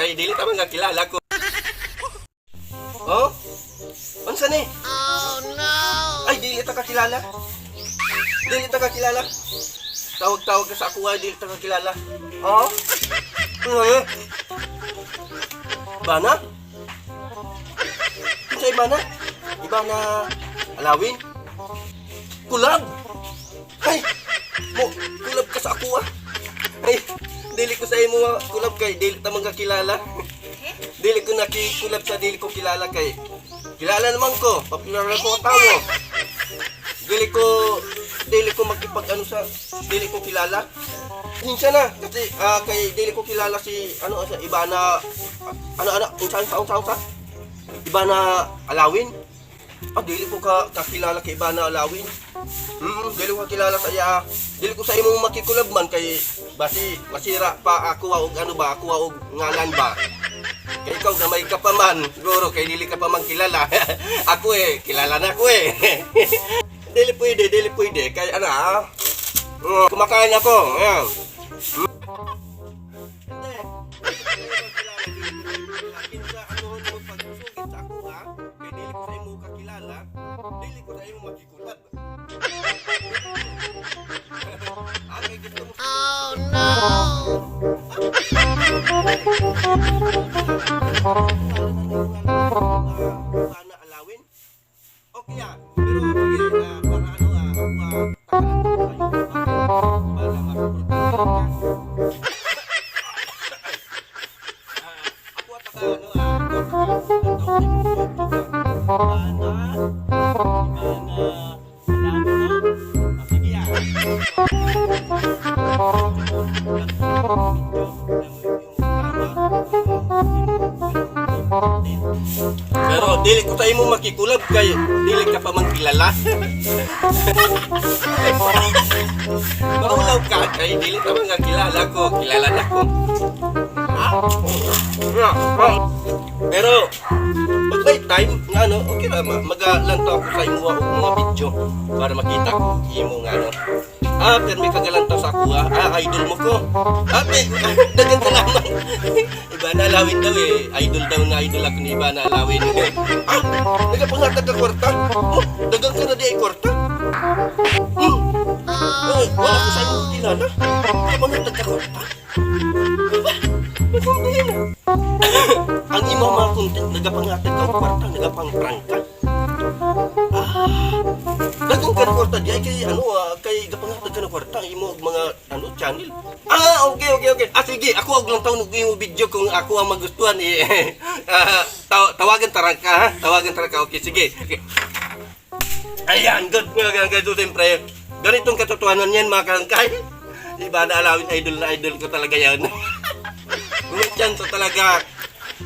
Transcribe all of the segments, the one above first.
kay dili ta man nga kilala ko. Oh? Unsa ni? Oh no! Ay dili ta kakilala. Dili ta kakilala. Tawag-tawag ka sa ako ay dili ta kakilala. Oh? Ano eh? Bana? Unsa ibana? Ibana alawin? Kulab? Ay! Mo, kulab ka sa ako ah. Ay, dili ko sa imo ah, kulab kay dili ta man kakilala. dili ko nakikulab sa dili ko kilala kay kilala naman ko, popular na ko tao. Dili ko dili ko makipag ano sa dili ko kilala. Hinsa na kasi ah, kay dili ko kilala si ano sa iba na ano ano unsa unsa unsa unsa? Iba na alawin. Ah, dili ko ka kakilala kay iba na alawin. Hmm, dili ko kilala sa iya. Dili ko sa imong makikulab man kay basi masira pa ako og ano ba ako og ngalan ba. Kay ikaw na may ka pa man, siguro kay dili ka pa man kilala. ako eh, kilala na ako eh. dili pwede, dili pwede. Kay ano ah, mm, kumakain ako. Ayan. Dili ko. Ah, gusto mo Oh no! Sana alawin? Okay ah. Pero sige, ah, para ano ah, ah, kayo. Okay? Para makaprotektahan Pero dili ko tayo mo makikulab kay dili ka pa man kilala. Maulaw ka kay dili ka man kilala ko, kilala na ko. Ha? Pero pag may time nga no, okay na ma- magalanto ako sa imo mga video para makita ko imo nga no. Ah, pero may kagalantaw sa ako ah. Ah, idol mo ko. Ah, may, dagan ka naman. Iba na alawin daw eh. Idol daw na idol ako ni Iba na alawin. ah, nagapangatag ka kwarta. Oh, dagan ka na di ay kwarta. Hmm. Oh, wala ko sa iyong kilala. Nagapangatag ka kwarta. Ah. Ang imo mga content, nagapangatag ka kwarta, nagapang-prank ka. Dagang ka kwarta di ay kay ano ah, kay gapangatag ka na kwarta imo og mga ano channel. Ah, okay okay okay. Ah sige, ako og lang taon og imo video kung ako ang magustuhan eh. Ah, taw- tawagan tarang ka ha. Tawagan tarang ka. Okay, sige. Okay. Ayan, good good, good, good siyempre. Ganitong katotohanan yan mga kalangkay. Iba na alawin idol na idol ko talaga yan. Ngunit yan so talaga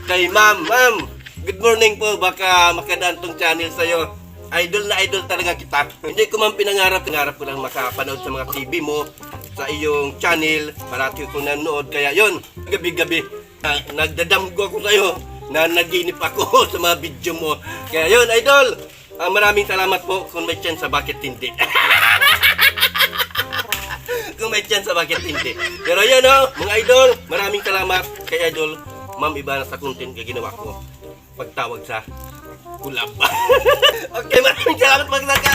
kay ma'am, ma'am, good morning po, baka makadaan tong channel sa'yo. Idol na idol talaga kita. Hindi ko man pinangarap, pinangarap ko lang makapanood sa mga TV mo, sa iyong channel, parati ko nanood. Kaya yon gabi-gabi, ah, nagdadamgo ako sa'yo na naginip ako sa mga video mo. Kaya yon idol, ah, maraming salamat po kung may chance sa bakit hindi. kung may chance bakit hindi. Pero yan o, mga idol, maraming salamat kay idol Ma'am Ibana sa content na ginawa ko. Pagtawag sa kulab. okay, maraming salamat mga!